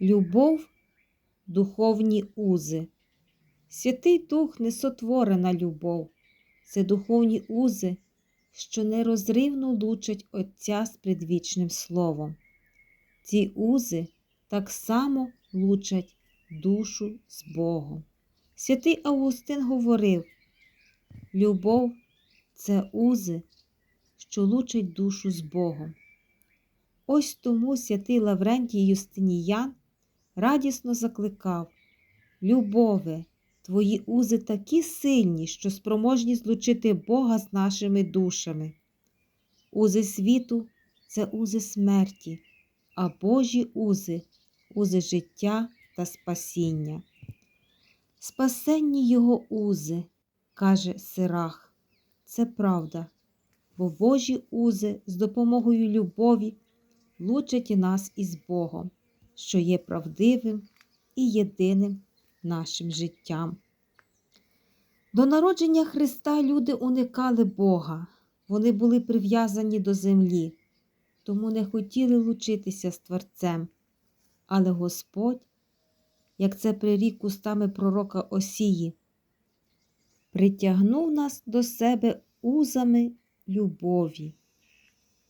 Любов, духовні узи. Святий Дух несотворена любов. Це духовні узи, що нерозривно лучать Отця з предвічним Словом. Ці узи так само лучать душу з Богом. Святий Августин говорив: любов це узи, що лучать душу з Богом. Ось тому святий Лаврентій Юстиніян радісно закликав: Любове, твої узи такі сильні, що спроможні злучити Бога з нашими душами. Узи світу це узи смерті, а Божі узи узи життя та спасіння. Спасенні його узи, каже Сирах, це правда, бо Божі узи з допомогою любові лучать нас із Богом, що є правдивим і єдиним нашим життям. До народження Христа люди уникали Бога, вони були прив'язані до землі, тому не хотіли лучитися з Творцем. Але Господь, як це прирік устами пророка Осії, притягнув нас до себе узами любові.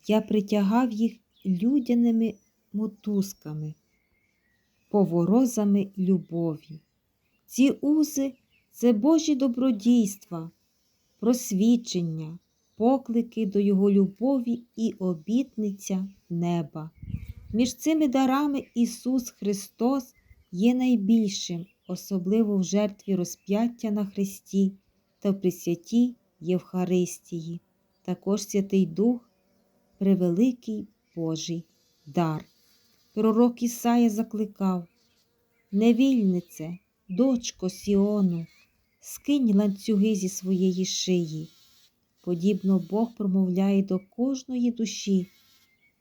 Я притягав їх людяними мотузками, поворозами любові. Ці узи це Божі добродійства, просвідчення, поклики до Його любові і обітниця неба. Між цими дарами Ісус Христос є найбільшим, особливо в жертві розп'яття на Христі та в Пресвятій Євхаристії. Також Святий Дух превеликий Божий дар. Пророк Ісая закликав Невільнице, дочко Сіону, скинь ланцюги зі своєї шиї. Подібно Бог промовляє до кожної душі,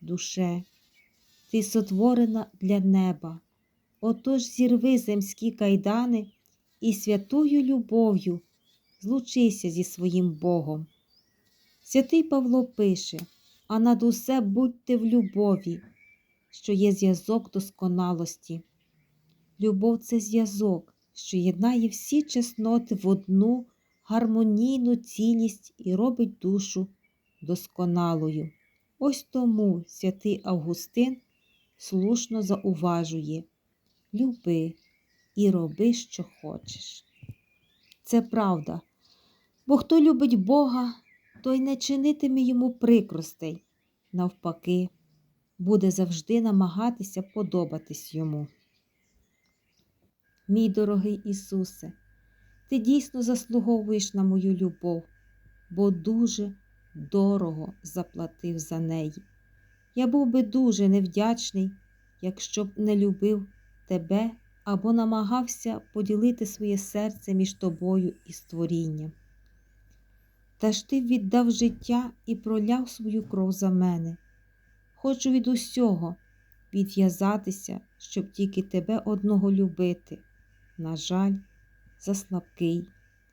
душе, ти сотворена для неба. Отож зірви земські кайдани і святою любов'ю злучися зі своїм Богом. Святий Павло пише, а над усе будьте в любові, що є зв'язок досконалості. Любов це зв'язок, що єднає всі чесноти в одну гармонійну цілість і робить душу досконалою. Ось тому святий Августин слушно зауважує люби і роби, що хочеш. Це правда, бо хто любить Бога, той не чинитиме йому прикростей, навпаки, буде завжди намагатися подобатись йому. Мій дорогий Ісусе, Ти дійсно заслуговуєш на мою любов, бо дуже дорого заплатив за неї. Я був би дуже невдячний, якщо б не любив тебе або намагався поділити своє серце між тобою і створінням. Та ж ти віддав життя і проляв свою кров за мене. Хочу від усього відв'язатися, щоб тільки тебе одного любити. На жаль, заслабкий,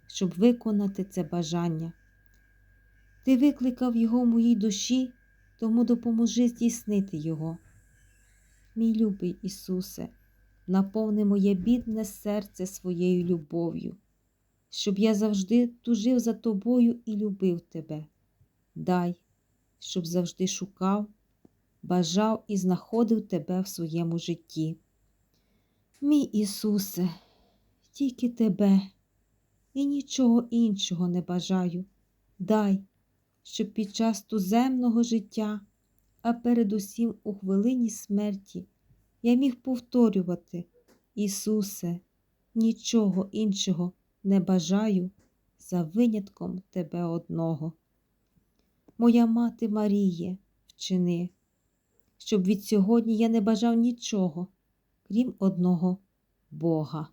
щоб виконати це бажання. Ти викликав його в моїй душі, тому допоможи здійснити його. Мій любий Ісусе, наповни моє бідне серце своєю любов'ю, щоб я завжди тужив за тобою і любив тебе. Дай, щоб завжди шукав, бажав і знаходив тебе в своєму житті. Мій Ісусе, тільки тебе і нічого іншого не бажаю. Дай, щоб під час туземного життя, а передусім у хвилині смерті, я міг повторювати, Ісусе, нічого іншого не бажаю за винятком Тебе одного. Моя мати Маріє, вчини, щоб від сьогодні я не бажав нічого, крім одного Бога.